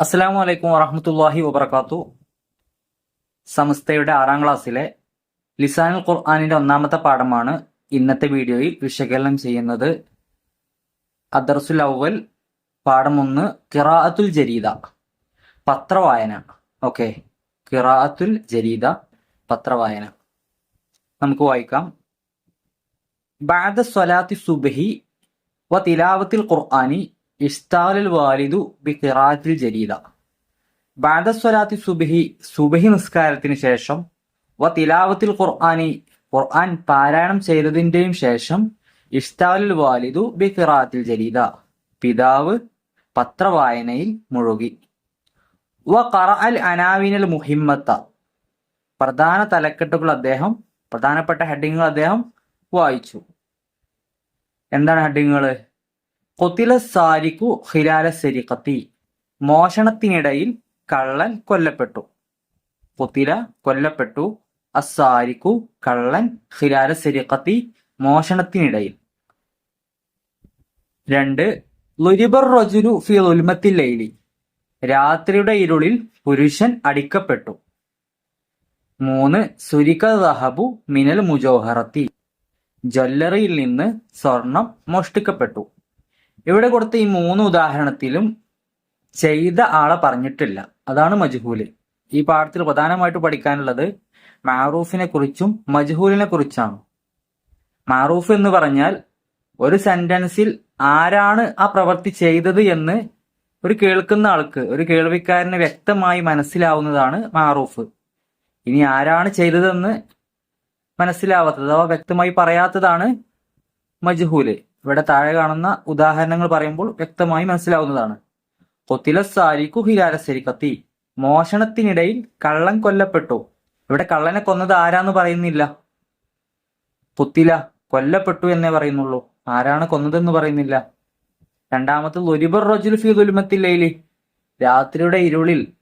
അസ്സലാമു വലൈക്കും വറഹമത്തല്ലാഹി വബർക്കാത്തു സമസ്തയുടെ ആറാം ക്ലാസ്സിലെ ലിസാനുൽ ഖുർആാനിന്റെ ഒന്നാമത്തെ പാഠമാണ് ഇന്നത്തെ വീഡിയോയിൽ വിശകലനം ചെയ്യുന്നത്. അദർസുൽ അവൽ പാഠം ഒന്ന് കിറാഅത്തുൽ ജരീദ. പത്രവായന. ഓക്കെ. കിറാഅത്തുൽ ജരീദ പത്രവായന. നമുക്ക് വായിക്കാം. ബാദ സ്വലാത്തി സുബഹി വ തിലാവത്തിൽ ഖുർആാനി ഇഷ്താലുൽ വാലിദു ബി ഖിറാത്തിൽ ജരീദ. ബാദ സ്വലാത്തി സുബഹി സുബഹി നിസ്കാരത്തിന് ശേഷം വ തിലാവത്തിൽ ഖുർആാനി ഖുർആൻ പാരായണം ചെയ്തതിന്റെയും ശേഷം ഇഷ്താലുൽ വാലിദു ബി ഖിറാത്തിൽ ജരീദ. പിതാവ് പത്രവായനയിൽ മുഴുകി. വ ഖറ അൽ അനാവിനൽ മുഹിമ്മത്ത. പ്രധാന തലക്കെട്ടുകൾ അദ്ദേഹം പ്രധാനപ്പെട്ട ഹെഡിങ്ങുകൾ അദ്ദേഹം വായിച്ചു. എന്താണ് ഹെഡിങ്ങുകൾ കൊത്തില സാരിക്കു ഹിലാല സെരിഖത്തി. മോഷണത്തിനിടയിൽ കള്ളൻ കൊല്ലപ്പെട്ടു. കൊത്തില കൊല്ലപ്പെട്ടു. അസാരിക്കു കള്ളൻ ഹിലാല സെരിഖത്തി മോഷണത്തിനിടയിൽ. രണ്ട് ലുരിബർ റജുലു ഫി ഉൽമത്തിൽ ലൈലി. രാത്രിയുടെ ഇരുളിൽ പുരുഷൻ അടിക്കപ്പെട്ടു. മൂന്ന് സുരിക ദഹബു മിനൽ മുജോഹറത്തി. ജ്വല്ലറിയിൽ നിന്ന് സ്വർണം മോഷ്ടിക്കപ്പെട്ടു. ഇവിടെ കൊടുത്ത ഈ മൂന്ന് ഉദാഹരണത്തിലും ചെയ്ത ആളെ പറഞ്ഞിട്ടില്ല. അതാണ് മജ്ഹൂൽ. ഈ പാഠത്തിൽ പ്രധാനമായിട്ട് പഠിക്കാനുള്ളത് മാറൂഫിനെ കുറിച്ചും മജ്ഹൂലിനെ കുറിച്ചാണ്. മാറൂഫ് എന്ന് പറഞ്ഞാൽ ഒരു സെന്റൻസിൽ ആരാണ് ആ പ്രവൃത്തി ചെയ്തത് എന്ന് ഒരു കേൾക്കുന്ന ആൾക്ക് ഒരു കേൾവിക്കാരന് വ്യക്തമായി മനസ്സിലാവുന്നതാണ് മാറൂഫ്. ഇനി ആരാണ് ചെയ്തതെന്ന് മനസ്സിലാവാത്തത് അഥവാ വ്യക്തമായി പറയാത്തതാണ് മജ്ഹൂൽ. ഇവിടെ താഴെ കാണുന്ന ഉദാഹരണങ്ങൾ പറയുമ്പോൾ വ്യക്തമായി മനസ്സിലാവുന്നതാണ്. കൊത്തില സാരിക്കു ഹിലാല സെരിക്കത്തി മോഷണത്തിനിടയിൽ കള്ളൻ കൊല്ലപ്പെട്ടു? ഇവിടെ കള്ളനെ കൊന്നത് ആരാന്ന് പറയുന്നില്ല. കൊത്തില കൊല്ലപ്പെട്ടു എന്നേ പറയുന്നുള്ളൂ. ആരാണ് കൊന്നതെന്ന് പറയുന്നില്ല. രണ്ടാമത്തത് ലൊരിബർ റജുൽഫി ദുൽമത്തില്ലയിൽ രാത്രിയുടെ ഇരുളിൽ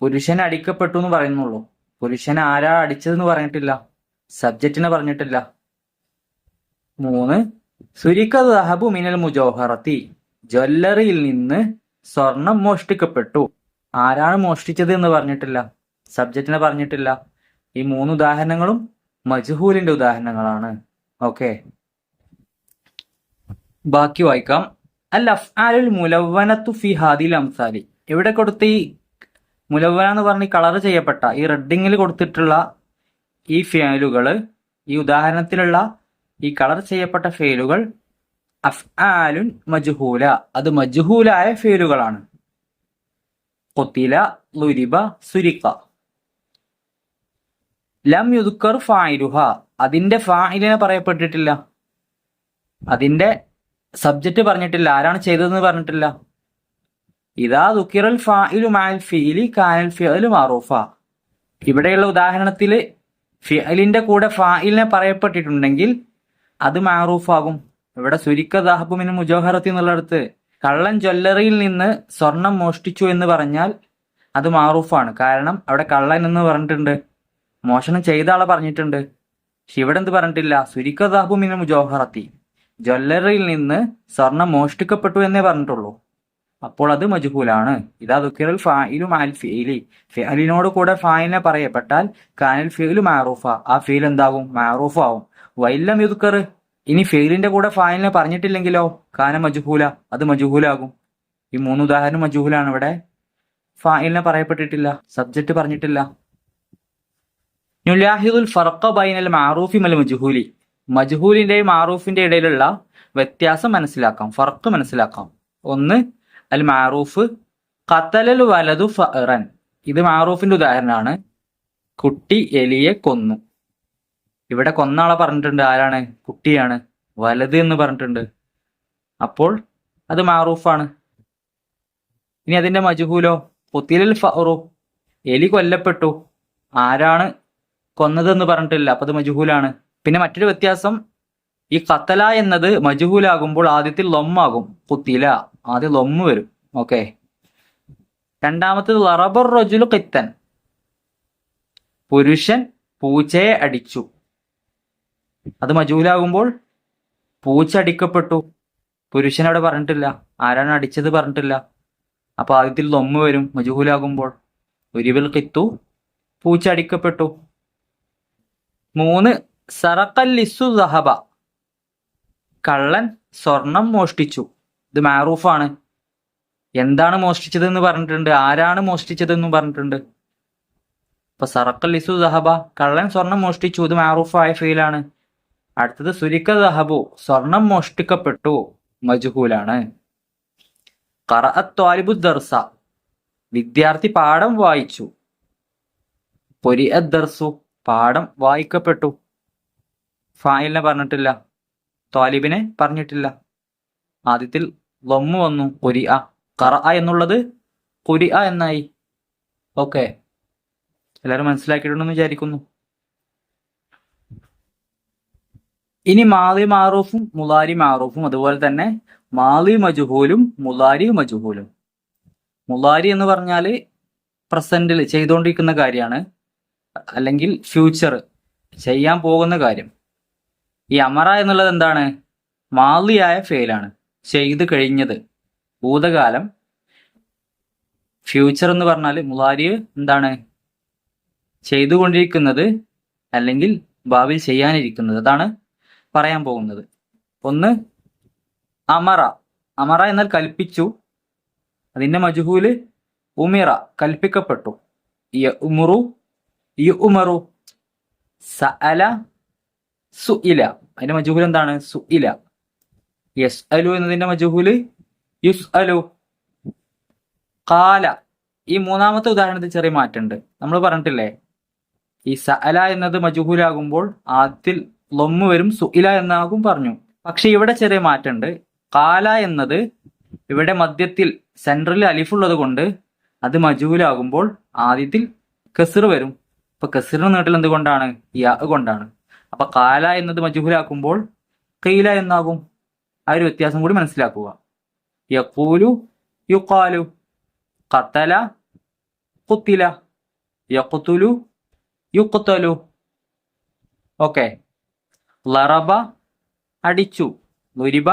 പുരുഷൻ അടിക്കപ്പെട്ടു എന്ന് പറയുന്നുള്ളൂ. പുരുഷൻ ആരാ അടിച്ചതെന്ന് പറഞ്ഞിട്ടില്ല. സബ്ജക്റ്റിനെ പറഞ്ഞിട്ടില്ല. മൂന്ന് സുരിക്ക മിനൽ മുജോഹറത്തി. ജ്വല്ലറിയിൽ നിന്ന് സ്വർണം മോഷ്ടിക്കപ്പെട്ടു. ആരാണ് മോഷ്ടിച്ചത് എന്ന് പറഞ്ഞിട്ടില്ല. സബ്ജക്റ്റിനെ പറഞ്ഞിട്ടില്ല. ഈ മൂന്ന് ഉദാഹരണങ്ങളും മജ്ഹൂലിന്റെ ഉദാഹരണങ്ങളാണ്. ഓക്കെ. ബാക്കി വായിക്കാം. അൽ അഫ്ആലുൽ മുലവനത്തു ഫി ഹാദിൽ അംസാലി. ഇവിടെ കൊടുത്ത ഈ മുലവന എന്ന് പറഞ്ഞ് കളർ ചെയ്യപ്പെട്ട ഈ റെഡിങ്ങിൽ കൊടുത്തിട്ടുള്ള ഈ ഫേലുകൾ ഈ ഉദാഹരണത്തിലുള്ള ഈ കളർ ചെയ്യപ്പെട്ട ഫെയിലുകൾ അഫ്ആലുൻ മജ്ഹൂല. അത് മജ്ഹൂലായ ഫെയിലുകളാണ് കൊത്തില ലുരിബ സുരിക്ക ലം യുദുക്കർ ഫായിലുഹ. അതിന്റെ ഫായിലിനെ പറയപ്പെട്ടിട്ടില്ല. അതിന്റെ സബ്ജക്റ്റ് പറഞ്ഞിട്ടില്ല. ആരാണ് ചെയ്തതെന്ന് പറഞ്ഞിട്ടില്ല. ഇതാ ദുക്കിറൽ ഫായിലു മാൽ ഫീലി കാനൽ ഫിഅലു മാറൂഫ. ഇവിടെയുള്ള ഉദാഹരണത്തിൽ ഫിഅലിന്റെ കൂടെ ഫായിലിനെ പറയപ്പെട്ടിട്ടുണ്ടെങ്കിൽ അത് മാറൂഫാകും. ഇവിടെ സുരിക്ക ദാഹബുമിന് മുജോഹറത്തി എന്നുള്ളിടത്ത് കള്ളൻ ജ്വല്ലറിയിൽ നിന്ന് സ്വർണം മോഷ്ടിച്ചു എന്ന് പറഞ്ഞാൽ അത് മാറൂഫാണ്. കാരണം അവിടെ കള്ളൻ എന്ന് പറഞ്ഞിട്ടുണ്ട്. മോഷണം ചെയ്ത ആളെ പറഞ്ഞിട്ടുണ്ട്. പക്ഷെ ഇവിടെ എന്ത് പറഞ്ഞിട്ടില്ല? സുരിക്ക ദാഹബുമിന് മുജോഹറത്തി ജ്വല്ലറിയിൽ നിന്ന് സ്വർണം മോഷ്ടിക്കപ്പെട്ടു എന്നേ പറഞ്ഞിട്ടുള്ളൂ. അപ്പോൾ അത് മജുഹൂലാണ്. ഇതാ ദുഃഖിറൽ ഫായിലും ആൽ ഫീലി. ഫിയലിനോട് കൂടെ ഫായിലിനെ പറയപ്പെട്ടാൽ കാനൽ ഫീലു മാറൂഫ. ആ ഫീൽ എന്താകും? മാറൂഫ് ആവും വൈല്ലം യുദ്ക്കർ ഇനി ഫെയിലിന്റെ കൂടെ ഫൈനലിനെ പറഞ്ഞിട്ടില്ലെങ്കിലോ? കാന മജുഹൂല. അത് മജുഹൂലാകും. ഈ മൂന്ന് ഉദാഹരണം മജുഹൂലാണ് ഇവിടെ. ഫായിലിനെ പറയപ്പെട്ടിട്ടില്ല. സബ്ജക്റ്റ് പറഞ്ഞിട്ടില്ല. നുലാഹിദുൽ ഫറക്ക ബൈനൽ മാറൂഫി മൽ മജുഹൂലി. മജുഹൂലിന്റെയും മാറൂഫിന്റെ ഇടയിലുള്ള വ്യത്യാസം മനസ്സിലാക്കാം. ഫർക്ക് മനസ്സിലാക്കാം. ഒന്ന് അൽ മാറൂഫ് കത്തലൽ വലതു ഫറൻ ഇത് മാറൂഫിന്റെ ഉദാഹരണമാണ്. കുട്ടി എലിയെ കൊന്നു. ഇവിടെ കൊന്നാളെ പറഞ്ഞിട്ടുണ്ട് ആരാണ്? കുട്ടിയാണ്. വലത് എന്ന് പറഞ്ഞിട്ടുണ്ട്. അപ്പോൾ അത് മാറൂഫാണ്. ഇനി അതിന്റെ മജുഹൂലോ? പൊത്തിലൽ ഫറു എലി കൊല്ലപ്പെട്ടു. ആരാണ് കൊന്നതെന്ന് പറഞ്ഞിട്ടില്ല. അപ്പൊ അത് മജുഹൂലാണ്. പിന്നെ മറ്റൊരു വ്യത്യാസം ഈ കത്തല എന്നത് മജുഹൂലാകുമ്പോൾ ആദ്യത്തിൽ ലൊമ്മാകും. പുത്തില. ആദ്യം ലൊമ്മ് വരും. ഓക്കെ. രണ്ടാമത്തത് റബർ റജുലു കിത്തൻ പുരുഷൻ പൂച്ചയെ അടിച്ചു. അത് മജൂലാകുമ്പോൾ പൂച്ച അടിക്കപ്പെട്ടു പുരുഷൻ അവിടെ പറഞ്ഞിട്ടില്ല. ആരാണ് അടിച്ചത് പറഞ്ഞിട്ടില്ല. അപ്പൊ ആദ്യത്തിൽ ലൊമ്മ വരും മജുഹൂലാകുമ്പോൾ ഒരുവിൽ കിത്തു പൂച്ച അടിക്കപ്പെട്ടു മൂന്ന് സറക്കല്ലിസു സഹബ കള്ളൻ സ്വർണം മോഷ്ടിച്ചു. ഇത് മാറൂഫാണ്. എന്താണ് മോഷ്ടിച്ചതെന്ന് പറഞ്ഞിട്ടുണ്ട്. ആരാണ് മോഷ്ടിച്ചത് എന്നും പറഞ്ഞിട്ടുണ്ട് ഇപ്പൊ സറക്കല്ലിസു സഹബ കള്ളൻ സ്വർണം മോഷ്ടിച്ചു. ഇത് മാറൂഫായ ഫീലാണ്. അടുത്തത് സുരിക്ക ദഹബു സ്വർണം മോഷ്ടിക്കപ്പെട്ടു മജുഹൂലാണ്. കറഅത്വാലിബു ദർസ വിദ്യാർത്ഥി പാഠം വായിച്ചു. പൊരി ദർസു പാഠം വായിക്കപ്പെട്ടു. ഫായിലിനെ പറഞ്ഞിട്ടില്ല ത്വാലിബിനെ പറഞ്ഞിട്ടില്ല. ആദ്യത്തിൽ ലൊമ്മു വന്നു പൊരി അ കറ എന്നുള്ളത് കുരി അ എന്നായി. ഓക്കെ. എല്ലാവരും മനസ്സിലാക്കിയിട്ടുണ്ടെന്ന് വിചാരിക്കുന്നു. ഇനി മാലി മാറൂഫും മുലാരി മാറൂഫും അതുപോലെ തന്നെ മാലി മജുഹൂലും മുലാരി മജുഹൂലും. മുലാരി എന്ന് പറഞ്ഞാൽ പ്രസന്റിൽ ചെയ്തുകൊണ്ടിരിക്കുന്ന കാര്യമാണ്. അല്ലെങ്കിൽ ഫ്യൂച്ചർ ചെയ്യാൻ പോകുന്ന കാര്യം. ഈ അമറ എന്നുള്ളത് എന്താണ്? മാലിയായ ഫെയിലാണ് ചെയ്തു കഴിഞ്ഞത്. ഭൂതകാലം. ഫ്യൂച്ചർ എന്ന് പറഞ്ഞാൽ മുലാരി എന്താണ്? ചെയ്തുകൊണ്ടിരിക്കുന്നത് അല്ലെങ്കിൽ ഭാവിയിൽ ചെയ്യാനിരിക്കുന്നത്. അതാണ് പറയാൻ പോകുന്നത്. ഒന്ന് അമറ. അമറ എന്നാൽ കൽപ്പിച്ചു. അതിന്റെ മജുഹൂൽ ഉമിറ കൽപ്പിക്കപ്പെട്ടു. ഉമുറു ഉമറു. സഅല സുഇല. അതിന്റെ മജുഹൂൽ എന്താണ്? സു ഇല യസ് അലു എന്നതിന്റെ മജുഹൂൽ യുസ് അലു കാല ഈ മൂന്നാമത്തെ ഉദാഹരണത്തിൽ ചെറിയ മാറ്റമുണ്ട്. നമ്മൾ പറഞ്ഞിട്ടില്ലേ? ഈ സഅല എന്നത് മജുഹൂലാകുമ്പോൾ ആദ്യത്തിൽ ലൊമ്മ് വരും സുഇല എന്നാകും പറഞ്ഞു. പക്ഷെ ഇവിടെ ചെറിയ മാറ്റമുണ്ട്. കാല എന്നത് ഇവിടെ മധ്യത്തിൽ സെൻട്രലിൽ അലിഫുള്ളത് കൊണ്ട് അത് മജൂലാകുമ്പോൾ ആദ്യത്തിൽ കെസിർ വരും. ഇപ്പൊ കെസിറിന് നീട്ടൽ എന്തുകൊണ്ടാണ്? യാ കൊണ്ടാണ്. അപ്പൊ കാല എന്നത് മജൂലാക്കുമ്പോൾ കെയില എന്നാകും. ആ ഒരു വ്യത്യാസം കൂടി മനസ്സിലാക്കുക. യക്കൂലു യുക്കാലു കത്തല കുത്തില യക്കുത്തുലു യുക്കുത്തലു ഓക്കെ. ലറബ അടിച്ചു ലുരിബ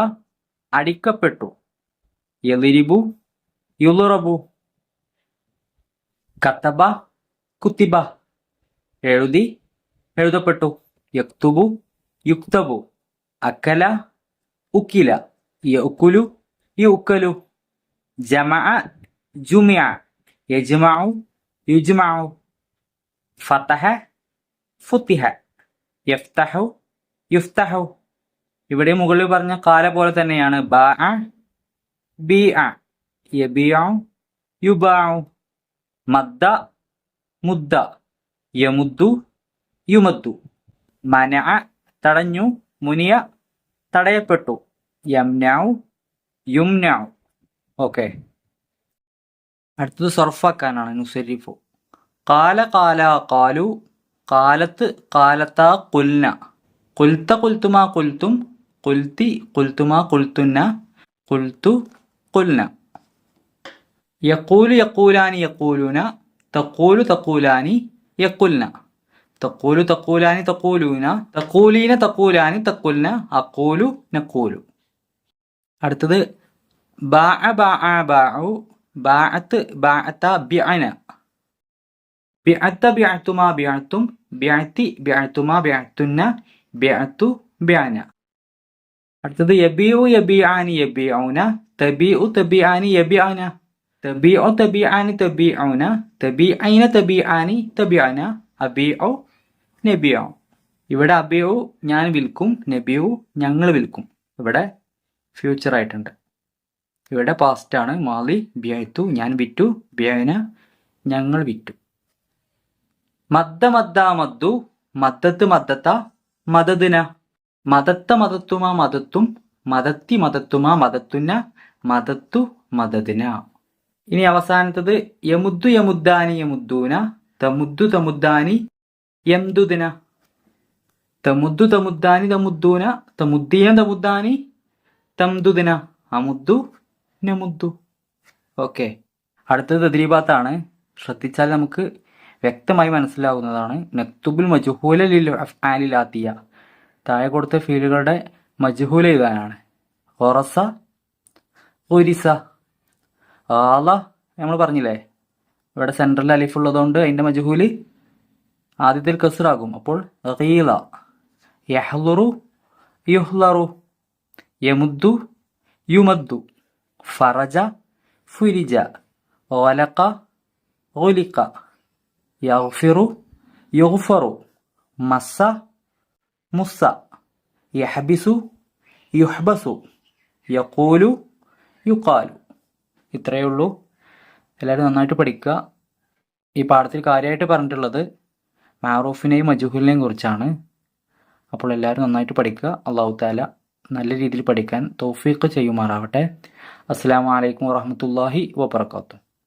അടിക്കപ്പെട്ടു യലിരിബു യുലുറബു കത്തബ കുത്തിബ എഴുതി എഴുതപ്പെട്ടു യക്തുബു യുക്തബു അക്കല ഉക്കില യുക്കുലു യുക്കലു ജമഅ ജുമിയ യജ്മഉ യുജ്മഉ ഫതഹ ഫുത്തിഹ യഫ്തഹു യുഫ്തഹു. ഇവിടെ മുകളിൽ പറഞ്ഞ കാല പോലെ തന്നെയാണ്. ബാ ബി മദ്ദ മുദ്ദ. യമുദ്ദു യുമദ്ദു മന തടഞ്ഞു. മുനിയ തടയപ്പെട്ടു. യംനാഉ യുംനാഉ ഓക്കെ. അടുത്തത് സർഫാക്കാനാണ് നുസരിഫു. കാല കാല കാലു കാലത്ത് കാലത്താ കുൽന. കുൽത്ത കുൽത്തുമാ കുൽത്തും കുൽത്തി കുൽത്തുമാ കുൽത്തുന്ന കുൽത്തു കുൽന യക്കൂലു യക്കൂലാനി യക്കൂലൂന തക്കൂലു തക്കൂലാനി യക്കുൽന തക്കൂലു തക്കൂലാനി തക്കൂലൂന തക്കൂലീന തക്കൂലാനി തക്കുൽന അക്കൂലു നക്കൂലു അടുത്തത് ബാ ബാ ബാഉ ബാഅത്ത് ബാഅത്ത ബിഅന. ബിഅത്ത ബിഅത്തുമാ ബിഅത്തും. ബിഅത്തി ബിഅത്തുമാ ബിഅത്തുന്ന. ബിഅത്തു ബിഅന. അടുത്തത് യബിയു യബിയാനി യബിയൗന തബിഉ തബിയാനി യബിഅന തബിഉ തബിയാനി തബിഔന തബിഐന തബിആനി തബിഅന അബിഉ നബിഉ. ഇവിടെ അബിയു ഞാൻ വിൽക്കും നബിയു ഞങ്ങൾ വിൽക്കും. ഇവിടെ ഫ്യൂച്ചർ ആയിട്ടുണ്ട്. ഇവിടെ പാസ്റ്റ് ആണ്. മാലി ബിയത്തു ഞാൻ വിറ്റു ബിയന ഞങ്ങൾ വിറ്റു. മദ്ദ മദ്ദ മദ്ദു മദ്ദത്ത് മദ്ദത്ത മദദിന മതത്ത മതത്തുമാ മതത്തും മതത്തി മതത്തുമാ മതത്തുന്ന മതത്തു മതദിന. ഇനി അവസാനത്തത് യമുദ്ദു യമുദ്ദാനി യമുദ്ദൂന തമുദ്ദു തമുദ്ദാനി യംദുദിന. തമുദ്ദു തമുദ്ദാനി തമുദ്ദൂന തമുദ്ദീന തമുദ്ദാനി തംദുദിന. അമുദ്ദു നമുദ്ദു. ഓക്കെ. അടുത്തത് തദ്രീബാത്താണ് ശ്രദ്ധിച്ചാൽ നമുക്ക് വ്യക്തമായി മനസ്സിലാവുന്നതാണ്. നക്തുബുൽ മജുഹൂലിൽ ആത്തിയ താഴെ കൊടുത്ത ഫീലുകളുടെ മജുഹൂല എഴുതാനാണ്. ഒറസ ഒരിസ ആല നമ്മൾ പറഞ്ഞില്ലേ? ഇവിടെ സെൻട്രൽ അലിഫ് ഉള്ളതുകൊണ്ട് അതിന്റെ മജുഹൂൽ ആദ്യത്തിൽ കസറാകും അപ്പോൾ റീല യഹ്ലുറു യുഹ്ലറു യമുദ്ദു യുമദ്ദു ഫറജ ഫുരിജ ഓലക്ക ഓലിക്ക യഗ്ഫിറു യുഗ്ഫറു മസ്സ മുസ്സ യഹബിസു യുഹ്ബസു യഖൂലു യുക്കാലു ഇത്രയേ ഉള്ളൂ. എല്ലാവരും നന്നായിട്ട് പഠിക്കുക. ഈ പാഠത്തിൽ കാര്യമായിട്ട് പറഞ്ഞിട്ടുള്ളത് മാറൂഫിനെയും മജുഹുലിനെയും കുറിച്ചാണ്. അപ്പോൾ എല്ലാവരും നന്നായിട്ട് പഠിക്കുക. അള്ളാഹു താല നല്ല രീതിയിൽ പഠിക്കാൻ തൗഫീഖ് ചെയ്യുമാറാവട്ടെ. അസ്സാം വലൈക്കും വാഹമത്തല്ലാഹി വാബർക്കാത്തു